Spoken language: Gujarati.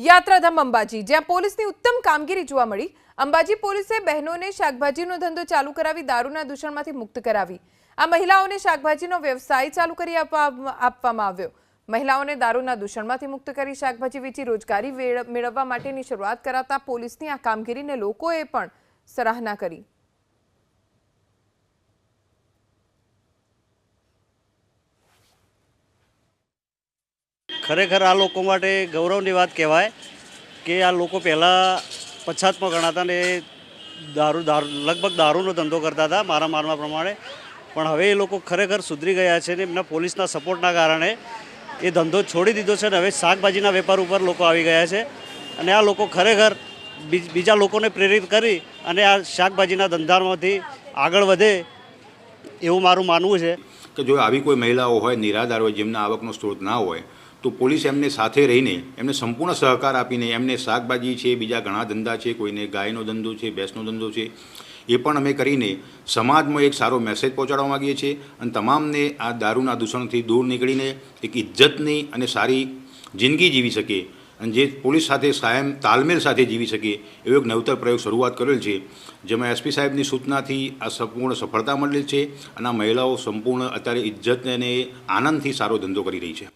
યાત્રાધામ અંબાજી, જ્યાં પોલીસની ઉત્તમ કામગીરી જોવા મળી. અંબાજી પોલીસે બહેનોને શાકભાજીનો ધંધો ચાલુ કરાવી દારૂના દૂષણમાંથી મુક્ત કરાવી. આ મહિલાઓને શાકભાજીનો વ્યવસાય ચાલુ કરી આપવા- આપવામાં આવ્યો. મહિલાઓને દારૂના દૂષણમાંથી મુક્ત કરી શાકભાજી વેચી રોજગારી મેળવવા માટેની શરૂઆત કરાતા પોલીસની આ કામગીરીને લોકોએ પણ સરાહના કરી. ખરેખર આ લોકો માટે ગૌરવની વાત કહેવાય કે આ લોકો પહેલાં પછાતમાં ગણાતા ને દારૂ દારૂ, લગભગ દારૂનો ધંધો કરતા હતા મારા માનવા પ્રમાણે. પણ હવે એ લોકો ખરેખર સુધરી ગયા છે ને એમના પોલીસના સપોર્ટના કારણે એ ધંધો છોડી દીધો છે ને હવે શાકભાજીના વેપાર ઉપર લોકો આવી ગયા છે. અને આ લોકો ખરેખર બીજા લોકોને પ્રેરિત કરી અને આ શાકભાજીના ધંધામાંથી આગળ વધે એવું મારું માનવું છે. કે જો આવી કોઈ મહિલાઓ હોય, નિરાધાર હોય, જેમના આવકનો સ્ત્રોત ના હોય તો પોલીસ એમને સાથે રહીને એમને સંપૂર્ણ સહકાર આપીને એમને શાકભાજી છે, બીજા ઘણા ધંધા છે, કોઈને ગાયનો ધંધો છે, ભેંસનો ધંધો છે, એ પણ અમે કરીને સમાજમાં એક સારો મેસેજ પહોંચાડવા માગીએ છીએ અને તમામને આ દારૂના દૂષણથી દૂર નીકળીને એક ઇજ્જતની અને સારી જિંદગી જીવી શકે અને જે પોલીસ સાથે કાયમ તાલમેલ સાથે જીવી શકે એવો એક નવતર પ્રયોગ શરૂઆત કરેલ છે, જેમાં એસપી સાહેબની સૂચનાથી આ સંપૂર્ણ સફળતા મળેલ છે અને આ મહિલાઓ સંપૂર્ણ અત્યારે ઇજ્જતને અને આનંદથી સારો ધંધો કરી રહી છે.